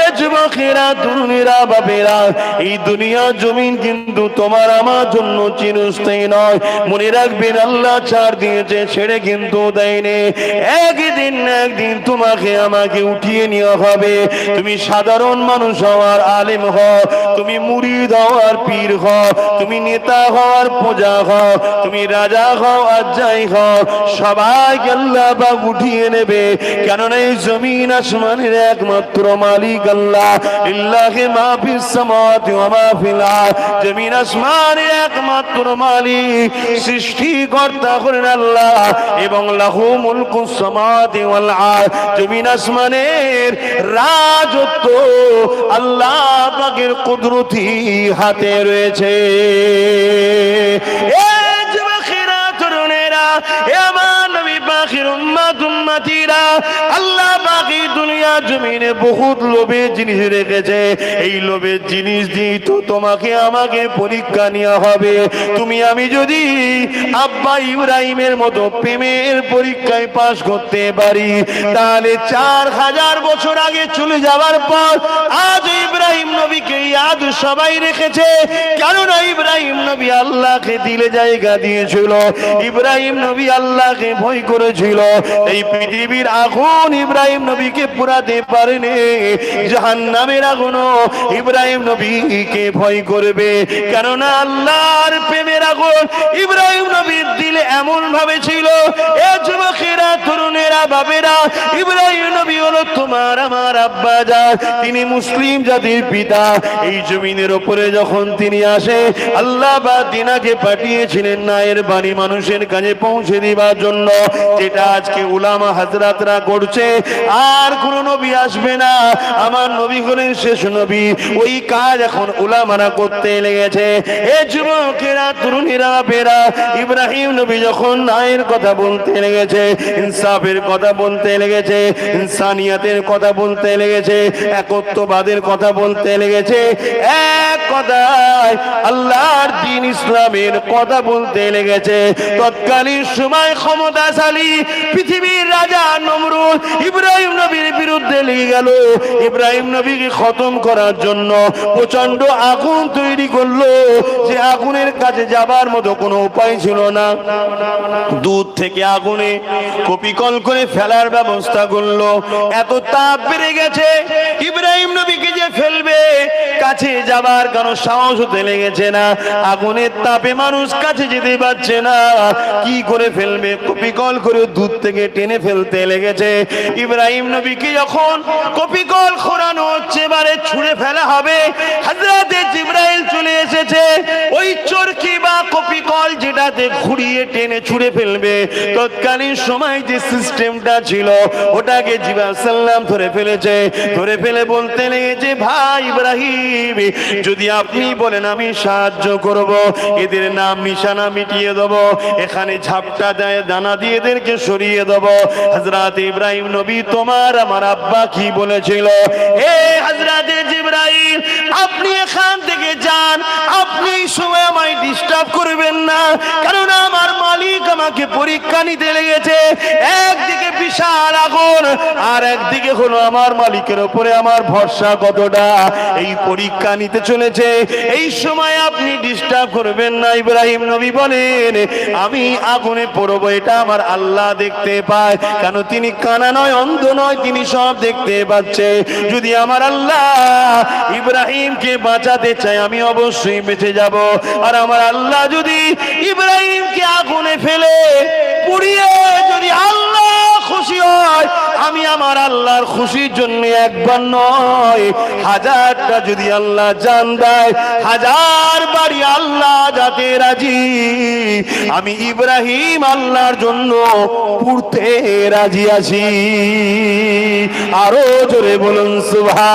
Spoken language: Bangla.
এ যুবকেরা, তরুণীরা বাবেরা এই দুনিয়া জমিন কিন্তু তোমার আমার জন্য চিরস্থায়ী নয়। মনে রাখবেন, আল্লাহ ছাড় দিয়েছে, ছেড়ে কিন্তু দেয়নি। একদিন একদিন তোমাকে আমাকে উঠিয়ে নেওয়া হবে। তুমি সাধারণ মানুষ হওয়ার আলেম হও। তুমি মুরিদ হওয়ার পীর হও, তুমি নেতা হওয়ার পূজা হও, তুমি রাজা হও আর যাই হও, সবাইকে আল্লাহ বা উঠিয়ে নেবে কেননা এই জমিন আসমানের একমাত্র মালিক আল্লাহ ইল্লাহে মাহফিস সামাওয়াতি ওয়া মাহফিল। জমিন আসমানের একমাত্র মালিক, সৃষ্টিকর্তা করেন আল্লাহ এবং লাহু মুলকু সামাওয়াতি ওয়াল আরদ। জমিন আসমানের রাজত্ব আল্লাহ পাকের কুদরতি হাতে রয়েছে। আমাকে পরীক্ষা নেওয়া হবে। তুমি, আমি যদি আব্বা ইব্রাহিমের মতো প্রেমের পরীক্ষায় পাশ করতে পারি, তাহলে চার হাজার বছর আগে চলে যাওয়ার পর আজ ইব্রাহিম সবাই রেখেছে। কেননা ইব্রাহিম নবী আল্লাহকে দিলে জায়গা দিয়েছিল। ইব্রাহিম নবী আল্লাহকে ভয় করেছিল। এই পৃথিবীর আগুন ইব্রাহিম নবীকে পুরাতে পারেনি। জাহান নামের আগুনও ইব্রাহিম নবীকে ভয় করবে। কেননা আল্লাহর প্রেমের আগুন ইব্রাহিম নবীর দিলে এমন ভাবে ছিল, এ যুবকেরা, তরুণেরা বাবেরা ইব্রাহিম নবী হলো তোমার, আমার আব্বা যা, তিনি মুসলিম জাতির পিতা। এই জমিনের ওপরে যখন তিনি আসে, আল্লাহ বা দিনাকে পাঠিয়েছিলেন নায়ের বাণী মানুষের কাছে পৌঁছে দিবার জন্য। যেটা আজকে উলামা হাজরাতরা করছে, আর কোন নবী আসবে না। আমার নবী হলেন শেষ নবী। ওই কাজ এখন উলামারা করতে লেগেছে। এ যুবকেরা, তরুণীরা বেরা ইব্রাহিম নবী যখন নায়ের কথা বলতে লেগেছে, ইনসাফের কথা বলতে লেগেছে, ইনসানিয়াতের কথা বলতে লেগেছে, একত্ববাদের কথা বলতে লেগেছে এক কথায় আল্লাহর দিন ইসলামের কথা বলতে লেগেছে। তৎকালীন সময় ক্ষমতাশালী পৃথিবীর রাজা নমরুল ইব্রাহিম নবীর বিরুদ্ধে লেগে গেল। ইব্রাহিম নবীকে খতম করার জন্য প্রচণ্ড আগুন তৈরি করল। যে আগুনের কাছে যাবার মতো কোনো উপায় ছিল না। দূর থেকে আগুনে কপিকল করে ফেলার ব্যবস্থা করল। এত তাপ বেড়ে গেছে, ইব্রাহিম নবীকে যে ফেলবে, কাছে যাবার কোনো সাহস হতে লেগেছে না। আগুনের তাপে মানুষ কাছে যেতে পারছে না। কি করে ফেলবে? কপিকল করে দূর থেকে টেনে ফেলতে লেগেছে। ইব্রাহিম নবীকে যখন কপিকল খোরানো হচ্ছে, এবারে ছুঁড়ে ফেলা হবে। হাজরাতে জিব্রাইল চলে এসেছে। ওই চরকি বা কপিকল যেটাতে ঘুরিয়ে টেনে ছুঁড়ে ফেলবে। তৎকালীন সময় যে সিস্টেমটা ছিল, ওটাকে জিবা সাল্লাম ধরে ফেলেছে। ধরে ফেলে বলতে লেগেছে, ভাই ইব্রাহিম, যদি আপনি বলেন আমি সাহায্য করব, এদের নাম নিশানা মিটিয়ে দেব, এখানে ঝাপটা দেয়, দানা দিয়ে এদেরকে সরিয়ে দেব। হজরত ইব্রাহিম, নবী তোমার, আমার আব্বা কি বলেছিল? হে হাজরাতে জিব্রাইল, আপনি এখান থেকে যান। আপনি সময় আমায় ডিস্টার্ব করবেন না। কারণ আমার মালিক আমাকে পরীক্ষা নিতে লেগেছে। একদিকে বিশাল আগুন আর একদিকে হলো আমার মালিকের উপরে আমার ভরসা কতটা? এই পরীক্ষা নিতে চলেছে। এই সময় আপনি ডিস্টার্ব করবেন না, ইব্রাহিম নবী বলেন, আমি আগুনে পড়ব, এটা আমার আল্লাহ দেখতে পায়। কেন তিনি কানা নয়, অন্ধ নয়, তিনি সব দেখতে পাচ্ছে। যদি আমার আল্লাহ ইব্রাহিমকে বাঁচাতে চায়, আমি অবশ্যই বেঁচে যাব। আর আমার আল্লাহ যদি ইব্রাহিমকে আমার আল্লাহর খুশির জন্য একবার নয়। হাজারটা যদি আল্লাহ জান দেয়, হাজার বাড়ি আল্লাহ যাতে রাজি। আমি ইব্রাহিম আল্লাহর জন্য পুড়তে রাজি আছি। আরও জোরে বলুন সুভা